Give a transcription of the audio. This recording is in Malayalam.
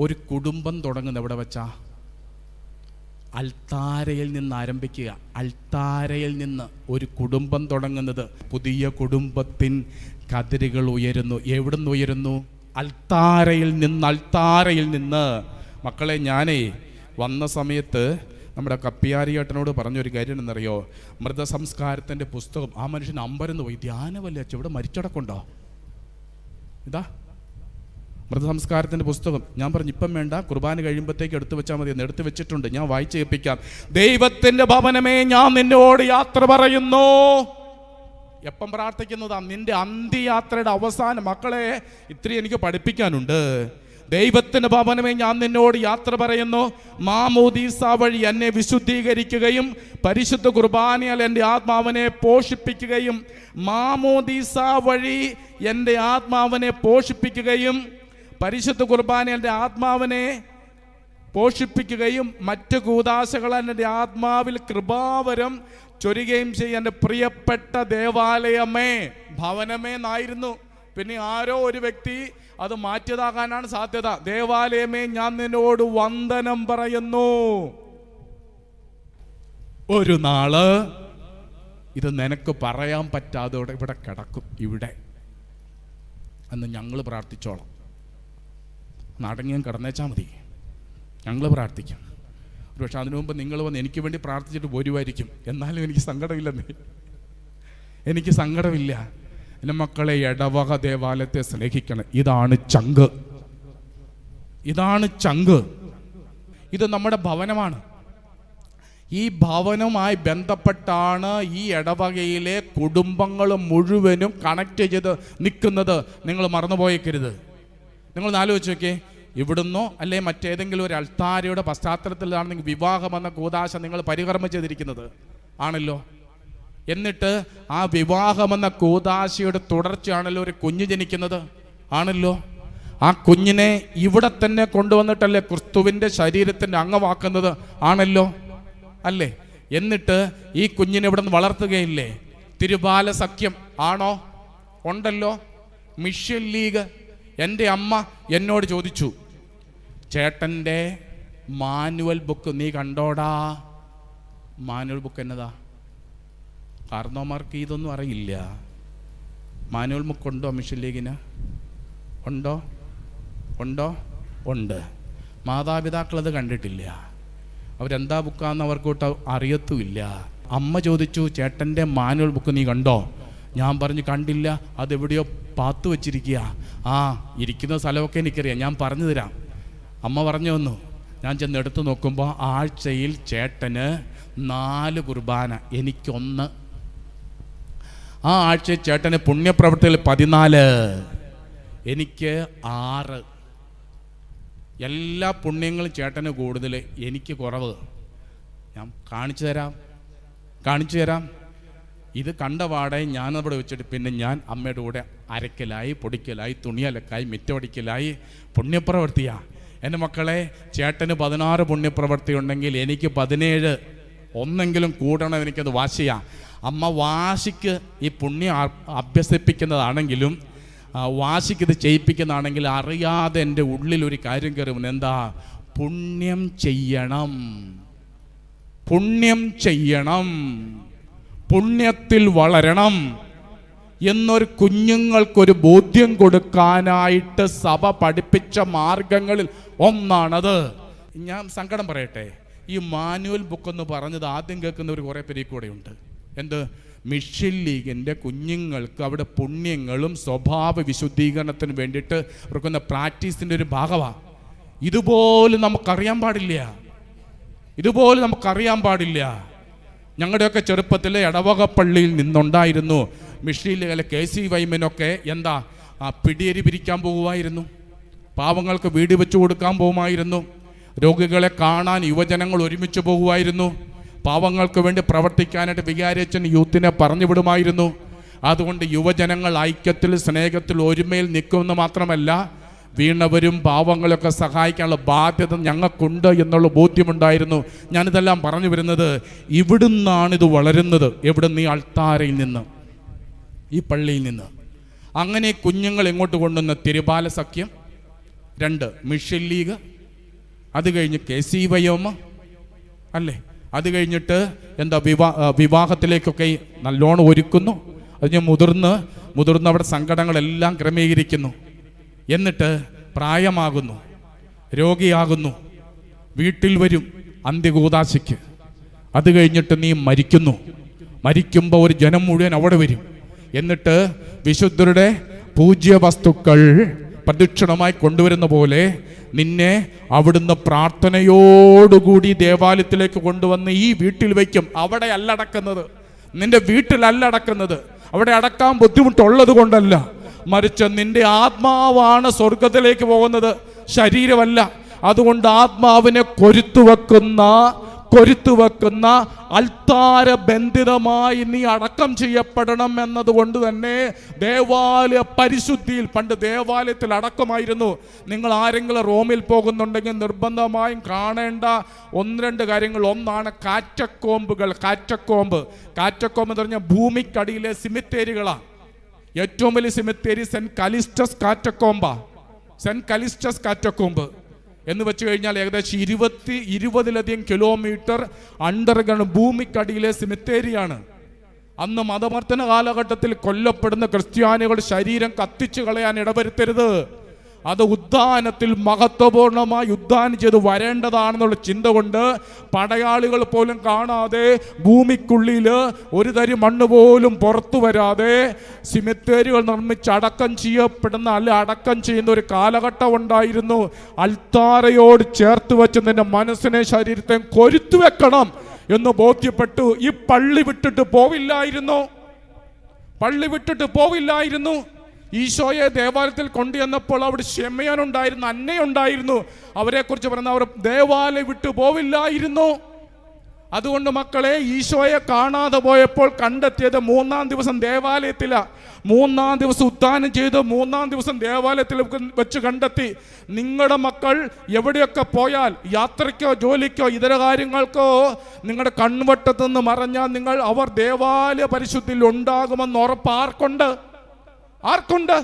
ഒരു കുടുംബം തുടങ്ങുന്നത് എവിടെ വെച്ചാ? അൾത്താരയിൽ നിന്ന് ആരംഭിക്കുക. അൾത്താരയിൽ നിന്ന് ഒരു കുടുംബം തുടങ്ങുന്നത് പുതിയ കുടുംബത്തിൻ കതിരുകൾ ഉയരുന്നു. എവിടുന്ന് ഉയരുന്നു? അൾത്താരയിൽ നിന്ന് അൾത്താരയിൽ നിന്ന്. മക്കളെ ഞാനേ വന്ന സമയത്ത് നമ്മുടെ കപ്പിയാരിയേട്ടനോട് പറഞ്ഞൊരു കാര്യം എന്നറിയോ മൃതസംസ്കാരത്തിന്റെ പുസ്തകം ആ മനുഷ്യൻ അമ്പരന്ന് പോയി. ധ്യാനമല്ലേ ഇവിടെ മരിച്ചടക്കുണ്ടോ ഇതാ മൃതസംസ്കാരത്തിന്റെ പുസ്തകം. ഞാൻ പറഞ്ഞു ഇപ്പം വേണ്ട കുർബാന കഴിയുമ്പോഴത്തേക്ക് എടുത്തു വെച്ചാൽ മതി എന്ന് എടുത്തു വെച്ചിട്ടുണ്ട്. ഞാൻ വായിച്ചു കേൾപ്പിക്കാം ദൈവത്തിന്റെ ഭവനമേ ഞാൻ നിന്നോട് യാത്ര പറയുന്നു. എപ്പം പ്രാർത്ഥിക്കുന്നതാ? നിന്റെ അന്ത്യയാത്രയുടെ അവസാനം മക്കളെ ഇത്രയും എനിക്ക് പഠിപ്പിക്കാനുണ്ട്. ദൈവത്തിന്റെ ഭവനമേ ഞാൻ നിന്നോട് യാത്ര പറയുന്നു. മാമോദീസ വഴി എന്നെ വിശുദ്ധീകരിക്കുകയും പരിശുദ്ധ കുർബാനയാൽ എന്റെ ആത്മാവിനെ പോഷിപ്പിക്കുകയും മാമോദീസ വഴി എന്റെ ആത്മാവിനെ പോഷിപ്പിക്കുകയും പരിശുദ്ധ കുർബാന എന്റെ ആത്മാവിനെ പോഷിപ്പിക്കുകയും മറ്റ് കൂതാശകൾ എന്റെ ആത്മാവിൽ കൃപാവരം ചൊരികയും ചെയ്യും എന്റെ പ്രിയപ്പെട്ട ദേവാലയമേ. ഭവനമേ എന്നായിരുന്നു. പിന്നെ ആരോ ഒരു വ്യക്തി അത് മാറ്റിയതാകാനാണ് സാധ്യത. ദേവാലയമേ ഞാൻ നിന്നോട് വന്ദനം പറയുന്നു. ഒരു നാൾ ഇത് നിനക്ക് പറയാൻ പറ്റാതെ ഇവിടെ കിടക്കും. ഇവിടെ. അന്ന് ഞങ്ങൾ പ്രാർത്ഥിച്ചോളാം. നടങ്ങിയും കിടന്നേച്ചാൽ മതി. ഞങ്ങൾ പ്രാർത്ഥിക്കാം. ഒരു പക്ഷെ അതിനു മുമ്പ് നിങ്ങൾ വന്ന് എനിക്ക് വേണ്ടി പ്രാർത്ഥിച്ചിട്ട് പോരുമായിരിക്കും എന്നാലും എനിക്ക് സങ്കടമില്ലെന്നേ. എനിക്ക് സങ്കടമില്ല. എന്റെ മക്കളെ ഇടവക ദേവാലയത്തെ സ്നേഹിക്കണം. ഇതാണ് ചങ്ക്. ഇതാണ് ചങ്ക്. ഇത് നമ്മുടെ ഭവനമാണ്. ഈ ഭവനവുമായി ബന്ധപ്പെട്ടാണ് ഈ ഇടവകയിലെ കുടുംബങ്ങൾ മുഴുവനും കണക്ട് ചെയ്ത് നിൽക്കുന്നത്. നിങ്ങൾ മറന്നുപോയേക്കരുത്. നിങ്ങൾ ആലോചിച്ച് നോക്കിയേ. ഇവിടുന്നോ അല്ലെ മറ്റേതെങ്കിലും ഒരു അൾത്താരയുടെ പശ്ചാത്തലത്തിലാണ് നിങ്ങൾ വിവാഹം എന്ന കൂതാശ നിങ്ങൾ പരികർമ്മം ചെയ്തിരിക്കുന്നത് ആണല്ലോ. എന്നിട്ട് ആ വിവാഹമെന്ന കൂതാശയുടെ തുടർച്ചയാണല്ലോ ഒരു കുഞ്ഞ് ജനിക്കുന്നത് ആണല്ലോ. ആ കുഞ്ഞിനെ ഇവിടെ തന്നെ കൊണ്ടുവന്നിട്ടല്ലേ ക്രിസ്തുവിന്റെ ശരീരത്തിന്റെ അംഗമാക്കുന്നത് ആണല്ലോ. അല്ലേ? എന്നിട്ട് ഈ കുഞ്ഞിനെ ഇവിടെ നിന്ന് വളർത്തുകയില്ലേ? തിരുബാല സഖ്യം ആണോ? ഉണ്ടല്ലോ. Mission League. എന്റെ അമ്മ എന്നോട് ചോദിച്ചു ചേട്ടന്റെ മാനുവൽ ബുക്ക് നീ കണ്ടോടാ. മാനുവൽ ബുക്ക് എന്നതാ? കാർന്നോമാർക്ക് ഇതൊന്നും അറിയില്ല. മാനുവൽ ബുക്ക് ഉണ്ടോ മിഷൻ ലീഗിന്? ഉണ്ടോ? ഉണ്ടോ? ഉണ്ട്. മാതാപിതാക്കൾ അത് കണ്ടിട്ടില്ല. അവരെന്താ ബുക്കാന്ന് അവർക്കൊട്ട് അറിയത്തുമില്ല. അമ്മ ചോദിച്ചു ചേട്ടന്റെ മാനുവൽ ബുക്ക് നീ കണ്ടോ? ഞാൻ പറഞ്ഞു കണ്ടില്ല. അതെവിടെയോ പാത്തു വെച്ചിരിക്കുക ആ ഇരിക്കുന്ന സ്ഥലമൊക്കെ എനിക്കറിയാം. ഞാൻ പറഞ്ഞു തരാം. അമ്മ പറഞ്ഞു വന്നു ഞാൻ ചെന്ന് എടുത്തു നോക്കുമ്പോൾ ആഴ്ചയിൽ ചേട്ടന് നാല് കുർബാന എനിക്കൊന്ന്. ആ ആഴ്ച ചേട്ടന് പുണ്യപ്രവർത്തികൾ പതിനാല് എനിക്ക് ആറ്. എല്ലാ പുണ്യങ്ങളും ചേട്ടന് കൂടുതൽ എനിക്ക് കുറവ്. ഞാൻ കാണിച്ചു തരാം കാണിച്ചു തരാം. ഇത് കണ്ട പാടെ ഞാനവിടെ വെച്ചിട്ട് പിന്നെ ഞാൻ അമ്മയുടെ കൂടെ അരക്കലായി പൊടിക്കലായി തുണിയലക്കായി മിറ്റവടിക്കലായി പുണ്യപ്രവർത്തിയാ എന്റെ മക്കളെ ചേട്ടന് പതിനാറ് പുണ്യപ്രവർത്തി ഉണ്ടെങ്കിൽ എനിക്ക് പതിനേഴ് ഒന്നെങ്കിലും കൂടണം എനിക്കത് വാശിയാ അമ്മ വാശിക്ക് ഈ പുണ്യം അഭ്യസിപ്പിക്കുന്നതാണെങ്കിലും വാശിക്ക് ഇത് ചെയ്യിപ്പിക്കുന്നതാണെങ്കിൽ അറിയാതെ എന്റെ ഉള്ളിൽ ഒരു കാര്യം കയറും എന്താ? പുണ്യം ചെയ്യണം. പുണ്യം ചെയ്യണം. പുണ്യത്തിൽ വളരണം. എന്നൊരു കുഞ്ഞുങ്ങൾക്കൊരു ബോധ്യം കൊടുക്കാനായിട്ട് സഭ പഠിപ്പിച്ച മാർഗങ്ങളിൽ ഒന്നാണത്. ഞാൻ സങ്കടം പറയട്ടെ. ഈ മാനുവൽ ബുക്ക് എന്ന് പറഞ്ഞത് ആദ്യം കേൾക്കുന്നവർ കുറേ പേര് കൂടെ ഉണ്ട്. എന്ത്? മിഷൻ ലീഗിന്റെ കുഞ്ഞുങ്ങൾക്ക് അവിടെ പുണ്യങ്ങളും സ്വഭാവ വിശുദ്ധീകരണത്തിന് വേണ്ടിയിട്ട് അവർക്കുന്ന പ്രാക്ടീസിന്റെ ഒരു ഭാഗമാണ് ഇതുപോലും നമുക്കറിയാൻ പാടില്ല. ഇതുപോലെ നമുക്കറിയാൻ പാടില്ല. ഞങ്ങളുടെയൊക്കെ ചെറുപ്പത്തിലെ ഇടവക പള്ളിയിൽ നിന്നുണ്ടായിരുന്നു. മിഷീലിലെ കെ സി വൈമനൊക്കെ എന്താ ആ പിടിയേരി പിരിക്കാൻ പോകുമായിരുന്നു. പാവങ്ങൾക്ക് വീട് വെച്ചു കൊടുക്കാൻ പോകുമായിരുന്നു. രോഗികളെ കാണാൻ യുവജനങ്ങൾ ഒരുമിച്ച് പോകുമായിരുന്നു. പാവങ്ങൾക്ക് വേണ്ടി പ്രവർത്തിക്കാനായിട്ട് വികാരിയച്ഛൻ യൂത്തിനെ പറഞ്ഞു വിടുമായിരുന്നു. അതുകൊണ്ട് യുവജനങ്ങൾ ഐക്യത്തിൽ സ്നേഹത്തിൽ ഒരുമയിൽ നിൽക്കുമെന്ന് മാത്രമല്ല വീണവരും പാവങ്ങളൊക്കെ സഹായിക്കാനുള്ള ബാധ്യത ഞങ്ങൾക്കുണ്ട് എന്നുള്ള ബോധ്യമുണ്ടായിരുന്നു. ഞാനിതെല്ലാം പറഞ്ഞു വരുന്നത് ഇവിടുന്നാണ് ഇത് വളരുന്നത്. എവിടെ ഈ അൾത്താരയിൽ നിന്ന്? ഈ പള്ളിയിൽ നിന്ന്. അങ്ങനെ കുഞ്ഞുങ്ങൾ എങ്ങോട്ട് കൊണ്ടുവന്ന തിരുബാല സഖ്യം രണ്ട് മിഷൻ ലീഗ്. അത് കഴിഞ്ഞ് കെ സി വയോമ. അല്ലേ? അത് കഴിഞ്ഞിട്ട് എന്താ വിവാ വിവാഹത്തിലേക്കൊക്കെ നല്ലോണം ഒരുക്കുന്നു. അതിന് മുതിർന്ന് മുതിർന്ന് അവിടെ സങ്കടങ്ങളെല്ലാം ക്രമീകരിക്കുന്നു. എന്നിട്ട് പ്രായമാകുന്നു. രോഗിയാകുന്നു. വീട്ടിൽ വരും അന്ത്യകൂതാശയ്ക്ക് അത് കഴിഞ്ഞിട്ട് നീ മരിക്കുന്നു. മരിക്കുമ്പോൾ ഒരു ജനം മുഴുവൻ അവിടെ വരും. എന്നിട്ട് വിശുദ്ധരുടെ പൂജ്യ വസ്തുക്കൾ പ്രദക്ഷിണമായി കൊണ്ടുവരുന്ന പോലെ നിന്നെ അവിടുന്ന് പ്രാർത്ഥനയോടുകൂടി ദേവാലയത്തിലേക്ക് കൊണ്ടുവന്ന് ഈ വീട്ടിൽ വയ്ക്കും. അവിടെ അല്ല അടക്കുന്നത് നിന്റെ വീട്ടിലല്ല അടക്കുന്നത് അവിടെ അടക്കാൻ ബുദ്ധിമുട്ടുള്ളത് കൊണ്ടല്ല. മറിച്ച് നിന്റെ ആത്മാവാണ് സ്വർഗത്തിലേക്ക് പോകുന്നത്. ശരീരമല്ല. അതുകൊണ്ട് ആത്മാവിനെ കൊരുത്തു വെക്കുന്ന കൊരുത്തു വെക്കുന്ന അൽത്താര ബന്ധിതമായി നീ അടക്കം ചെയ്യപ്പെടണം എന്നതുകൊണ്ട് തന്നെ ദേവാലയ പരിശുദ്ധിയിൽ പണ്ട് ദേവാലയത്തിൽ അടക്കമായിരുന്നു. നിങ്ങൾ ആരെങ്കിലും റോമിൽ പോകുന്നുണ്ടെങ്കിൽ നിർബന്ധമായും കാണേണ്ട ഒന്ന് രണ്ട് കാര്യങ്ങൾ. ഒന്നാണ് കാറ്റക്കോമ്പുകൾ. കാറ്റക്കോമ്പ്. കാറ്റക്കോമ്പ് എന്ന് പറഞ്ഞാൽ ഭൂമിക്കടിയിലെ സിമിത്തേരികളാണ് ഏറ്റവും വലിയ സിമിത്തേരി saint Callistus catacomb. Saint Callistus catacomb. എന്ന് വെച്ച് കഴിഞ്ഞാൽ ഏകദേശം ഇരുപത്തി ഇരുപതിലധികം കിലോമീറ്റർ അണ്ടർഗ്രൗണ്ട് ഭൂമിക്കടിയിലെ സിമിത്തേരിയാണ് അന്ന് മതമർദ്ദന കാലഘട്ടത്തിൽ കൊല്ലപ്പെടുന്ന ക്രിസ്ത്യാനികളുടെ ശരീരം കത്തിച്ചു കളയാൻ ഇടവരുത്തരുത്. അത് ഉദ്ധാനത്തിൽ മഹത്വപൂർണമായി ഉദ്ധാനം ചെയ്ത് വരേണ്ടതാണെന്നുള്ള ചിന്ത കൊണ്ട് പടയാളികൾ പോലും കാണാതെ ഭൂമിക്കുള്ളിൽ ഒരു തരി മണ്ണ് പോലും പുറത്തു വരാതെ സിമിത്തേരികൾ നിർമ്മിച്ച് അടക്കം ചെയ്യപ്പെടുന്ന അല്ല അടക്കം ചെയ്യുന്ന ഒരു കാലഘട്ടം ഉണ്ടായിരുന്നു. അൽത്താരയോട് ചേർത്ത് വെച്ച് നിന്റെ മനസ്സിനെ ശരീരത്തെ കൊരുത്തു വെക്കണം എന്ന് ബോധ്യപ്പെട്ടു. ഈ പള്ളി വിട്ടിട്ട് പോവില്ലായിരുന്നു. പള്ളി വിട്ടിട്ട് പോവില്ലായിരുന്നു. ഈശോയെ ദേവാലയത്തിൽ കൊണ്ടുവന്നപ്പോൾ അവിടെ ക്ഷമയാനുണ്ടായിരുന്നു അന്നയുണ്ടായിരുന്നു. അവരെക്കുറിച്ച് പറയുന്ന അവർ ദേവാലയം വിട്ടു പോവില്ലായിരുന്നു. അതുകൊണ്ട് മക്കളെ ഈശോയെ കാണാതെ പോയപ്പോൾ കണ്ടെത്തിയത് മൂന്നാം ദിവസം ദേവാലയത്തില. മൂന്നാം ദിവസം ഉദ്ധാനം ചെയ്ത് മൂന്നാം ദിവസം ദേവാലയത്തിൽ വെച്ച് കണ്ടെത്തി. നിങ്ങളുടെ മക്കൾ എവിടെയൊക്കെ പോയാൽ യാത്രയ്ക്കോ ജോലിക്കോ ഇതര കാര്യങ്ങൾക്കോ നിങ്ങളുടെ കൺവട്ടത്തു നിന്ന് മറഞ്ഞാൽ നിങ്ങൾ അവർ ദേവാലയ പരിശുദ്ധിയിൽ ഉണ്ടാകുമെന്ന് ഉറപ്പ് ആർക്കുണ്ട് ആർക്കുണ്ട്